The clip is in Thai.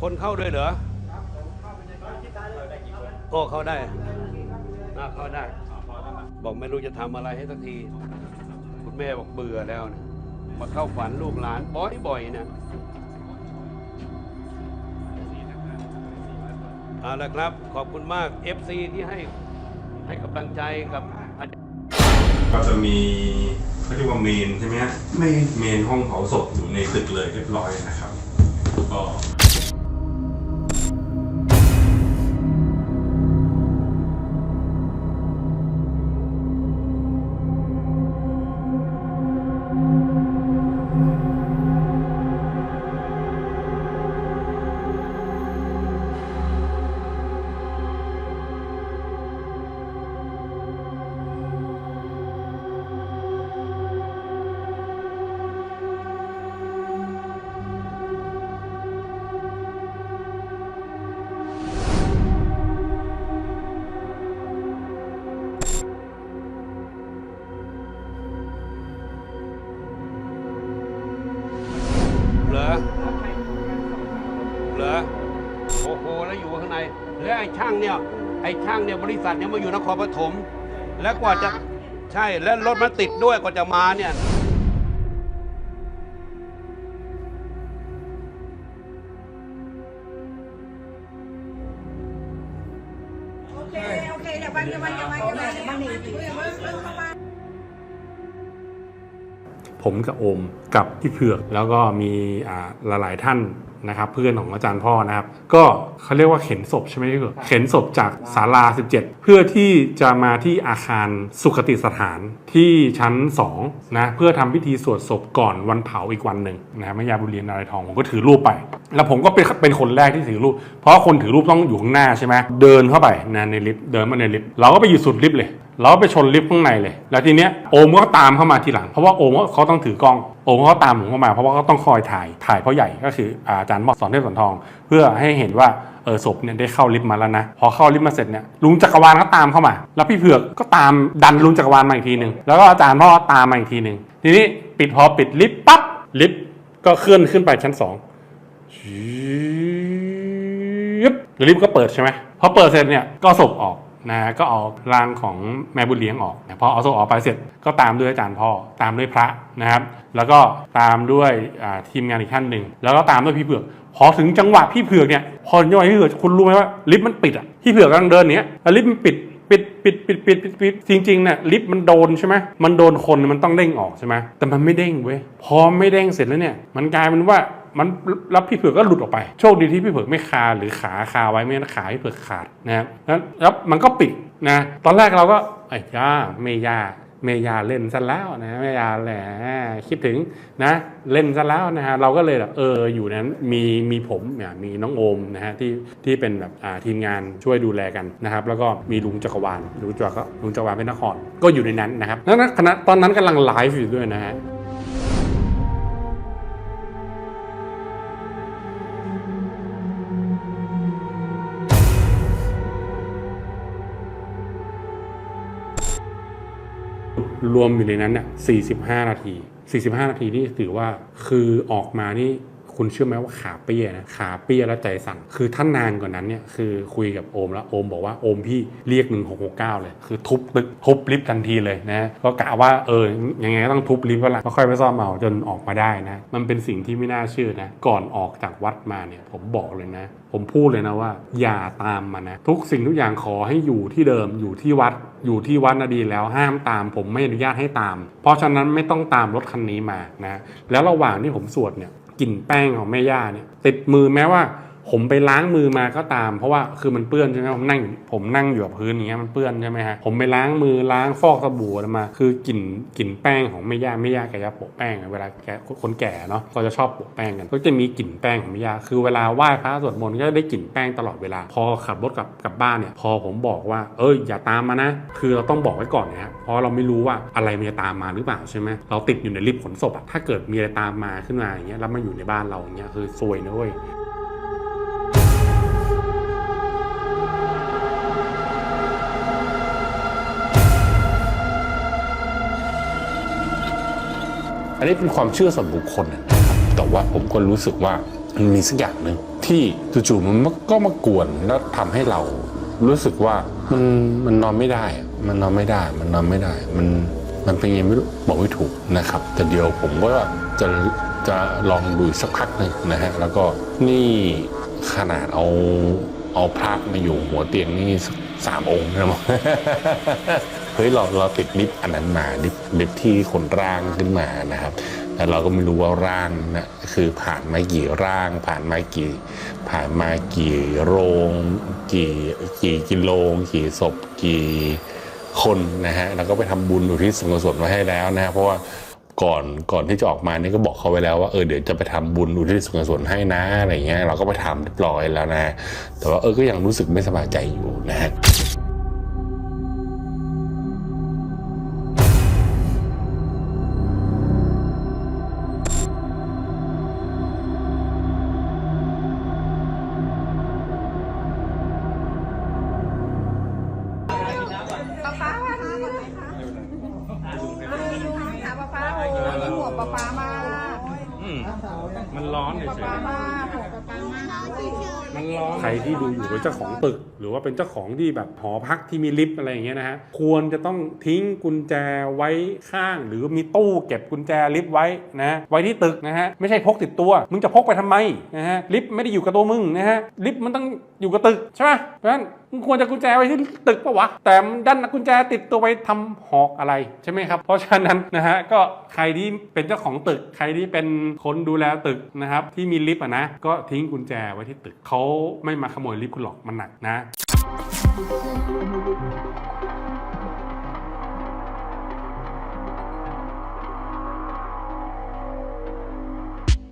คนเข้าด้วยเหรอโอ้เข้าได้น่าเข้าได้ บอกไม่รู้จะทำอะไรให้สักที คุณแม่บอกเบื่อแล้วนะมาเข้าฝันลูกหลานบ่อยๆนะเอาละครับ ขอบคุณมาก FC ที่ให้ให้กำลังใจกับอาจารย์ก็จะมี เขาเรียกว่าเมนใช่ไหมฮะเมน เมนห้องเผาศพอยู่ในตึกเลยเรียบร้อยนะครับ ก็ อโอ้โหแล้วอยู่ข้างในแล้วไอ้ช่างเนี่ยไอ้ช่างเนี่ยบริษัทเนี่ยมาอยู่นครปฐมแล้วกว่าจะใช่แล้วรถมันติดด้วยกว่าจะมาเนี่ยโอเคโอเคอย่าไปอย่าไปอย่าไปอย่าไปอย่าไปอย่าไปอย่าไปเข้ามาผมกับโอมกับพี่เผือกแล้วก็มีอ่าหลายๆท่าน นะครับเพื่อนของอาจารย์พ่อนะครับ ก็เขาเรียกว่าเข็นศพใช่ไหมพี่เผือกเข็นศพจากศาลา 17 เพื่อที่จะมาที่อาคารสุขติสถานที่ชั้น2นะเพื่อทำพิธีสวดศพก่อนวันเผาอีกวันหนึ่งนะครับแม่ยาบุญเรียนนารายทองผมก็ถือรูปไป แล้วผมก็เป็นเป็นคนแรกที่ถือรูป เพราะคนถือรูปต้องอยู่ข้างหน้าใช่ไหมเดินเข้าไปนะในลิฟต์เดินมาในลิฟต์เราก็ไปอยู่สุดลิฟต์เลย เราก็ไปชนลิฟต์ข้างในเลย แล้วทีเนี้ยโอมก็ตามเข้ามาทีหลัง เพราะว่าโอมเขาต้องถือกล้อง โอมเขาตามผมเข้ามา เพราะว่าเขาต้องคอยถ่าย ถ่ายเพราะใหญ่ก็คืออาจารย์มอสอนเทพสันทอง เพื่อให้เห็นว่าเออศพเนี่ยได้เข้าลิฟต์มาแล้วนะ พอเข้าลิฟต์มาเสร็จเนี่ยลุงจักรวาลก็ตามเข้ามา แล้วพี่เผือกก็ตามดันลุงจักรวาลมาอีกทีหนึ่งแล้วก็อาจารย์พ่อตามมาอีกทีหนึ่งทีนี้ปิดพอปิดลิฟต์ปั๊บลิฟต์ก็เคลื่อนขึ้นไปชั้น 2ึบลิฟต์ก็เปิดใช่ไหมพอเปิดเสร็จเนี่ยก็ส่ออกนะก็เอาร่างของแม่บุญเลี้ยงออกพอเอาศพออกไปเสร็จก็ตามด้วยอาจารย์พ่อตามด้วยพระนะครับ แล้วก็ตามด้วยทีมงานอีกท่านหนึ่งแล้วก็ตามด้วยพี่เผือกพอถึงจังหวะพี่เผือกเนี่ยพอจังหวะพี่เผือกคุณรู้ไหมว่าลิฟต์มันปิดอะพี่เผือกกำลังเดินเนี้ยลิฟต์มันปิดปิดปิดปิดปิดปิดจริงๆเนี่ยลิฟต์มันโดนใช่ไหมมันโดนคนมันต้องเด้งออกใช่ไหมแต่มันไม่เด้งเว้ยพอไม่เด้งเสร็จแล้วเนี่ยมันกลายเป็นว่า มันแล้วพี่เผือกก็หลุดออกไป โชคดีที่พี่เผือกไม่คาหรือขาคาไว้ไม่งั้นขาพี่เผือกขาดนะครับแล้วมันก็ปิดนะตอนแรกเราก็ไอ้ย่าเมย่าเมยาเล่นซะแล้วนะเมยาแหละคิดถึงนะเล่นซะแล้วนะฮะเราก็เลยแบบเอออยู่นั้นมีมีผมเนี่ยมีน้องโอมนะฮะที่ที่เป็นแบบอ่าทีมงานช่วยดูแลกันนะครับแล้วก็มีลุงจักรวาลลุงจักรก็ลุงจักรวาลเป็นนครก็อยู่ในนั้นนะครับนั้นคณะตอนนั้นกำลังไลฟ์อยู่ด้วยนะฮะ รวมอยู่ในนั้นเนี่ย45 นาที 45 นาทีนี่ถือว่าคือออกมานี่คุณเชื่อไหมว่าขาเปี้ยนะขาเปี้ยแล้วใจสั่นคือท่านนานกว่านั้นเนี่ยคือคุยกับโอมแล้วโอมบอกว่าโอมพี่เรียก 1669 เลย คือทุบตึกทุบลิฟต์ทันทีเลยนะก็กะว่าเออยังไงก็ต้องทุบลิฟต์แล้วล่ะก็ค่อยไปซ่อมเอาจนออกมาได้นะมันเป็นสิ่งที่ไม่น่าเชื่อนะก่อนออกจากวัดมาเนี่ยผมบอกเลยนะ ผมพูดเลยนะว่า อย่าตามมานะทุกสิ่งทุกอย่างขอให้อยู่ที่เดิมอยู่ที่วัด อยู่ที่วัดนาดีแล้วห้ามตาม ผมไม่อนุญาตให้ตาม เพราะฉะนั้นไม่ต้องตามรถคันนี้มานะแล้วระหว่างที่ผมสวดเนี่ยกลิ่นแป้งของแม่ย่าเนี่ยติดมือแม้ว่า ผมไปล้างมือมาก็ตาม เพราะว่าคือมันเปื้อนใช่ไหมผมนั่งผมนั่งอยู่กับพื้นอย่างเงี้ยมันเปื้อนใช่ไหมฮะผมไปล้างมือล้างฟอกสบู่อะไรมา คือกลิ่นกลิ่นแป้งของแม่ย่าแม่ย่าแกจะโปะแป้งเวลาแกคนแก่เนาะก็จะชอบโปะแป้งกันก็จะมีกลิ่นแป้งของแม่ย่าคือเวลาไหว้พระสวดมนต์ก็จะได้กลิ่นแป้งตลอดเวลา พอขับรถกลับกลับบ้านเนี่ยพอผมบอกว่า เอ้ยอย่าตามมานะ คือเราต้องบอกไว้ก่อนนะฮะเพราะเราไม่รู้ว่าอะไรมันจะตามมาหรือเปล่าใช่ไหมเราติดอยู่ในลิฟต์ขนศพอะถ้าเกิดมีอะไรตามมาขึ้นมาอย่างเงี้ยแล้วมาอยู่ในบ้านเราอย่างเงี้ยคือซวยนะเว้ย นนี้เป็นความเชื่อส่วนบุคคลนะครับแต่ว่าผมก็รู้สึกว่ามันมีสักอย่างหนึ่งที่จู่ๆมันก็มากวนแล้วทำให้เรารู้สึกว่ามันมันนอนไม่ได้ มันนอนไม่ได้ มันนอนไม่ได้ มันมันเป็นยังไงไม่รู้บอกไม่ถูกนะครับ แต่เดี๋ยวผมก็จะจะลองดูสักพักหนึ่งนะฮะแล้วก็นี่ขนาดเอาเอาพระมาอยู่หัวเตียงนี่สักสามองค์นะมั้ง เฮ้ยเราเราติดลิฟต์อันนั้นมาลิฟต์ลิฟต์ที่คนร่างขึ้นมานะครับแต่เราก็ไม่รู้ว่าร่างนะคือผ่านมากี่ร่าง ผ่านมากี่ ผ่านมากี่โรง กี่กี่กิโลกี่ศพกี่คนนะฮะแล้วก็ไปทำบุญอุทิศส่วนกุศลมาให้แล้วนะเพราะว่าก่อนก่อนที่จะออกมานี่ก็บอกเขาไว้แล้วว่าเออเดี๋ยวจะไปทำบุญอุทิศส่วนกุศลให้นะอะไรเงี้ยเราก็ไปทำเรียบร้อยแล้วนะ แต่ว่าเออก็ยังรู้สึกไม่สบายใจอยู่นะฮะ ป๊าป๊าโอ้ยหมวกป๊าป๊ามามันร้อนเฉป๊ายป๊ามาหมวกป๊าป๊ามามันร้อน ใครที่ดูอยู่เป็นเจ้าของตึก หรือว่าเป็นเจ้าของที่แบบหอพักที่มีลิฟต์อะไรอย่างเงี้ยนะฮะควรจะต้องทิ้งกุญแจไว้ข้าง หรือมีตู้เก็บกุญแจลิฟต์ไว้นะไว้ที่ตึกนะฮะไม่ใช่พกติดตัว มึงจะพกไปทำไมนะฮะลิฟต์ไม่ได้อยู่กับตัวมึงนะฮะลิฟต์มันต้องอยู่กับตึกใช่ไหมเพราะฉะนั้น มึงควรจะกุญแจไว้ที่ตึกปะวะ แต่มันดันกุญแจติดตัวไปทำหอกอะไรใช่ไหมครับ เพราะฉะนั้นนะฮะก็ใครที่เป็นเจ้าของตึก ใครที่เป็นคนดูแลตึกนะครับที่มีลิฟต์อะนะ ก็ทิ้งกุญแจไว้ที่ตึกเขาไม่มาขโมยลิฟต์คุณหรอกมันหนักนะ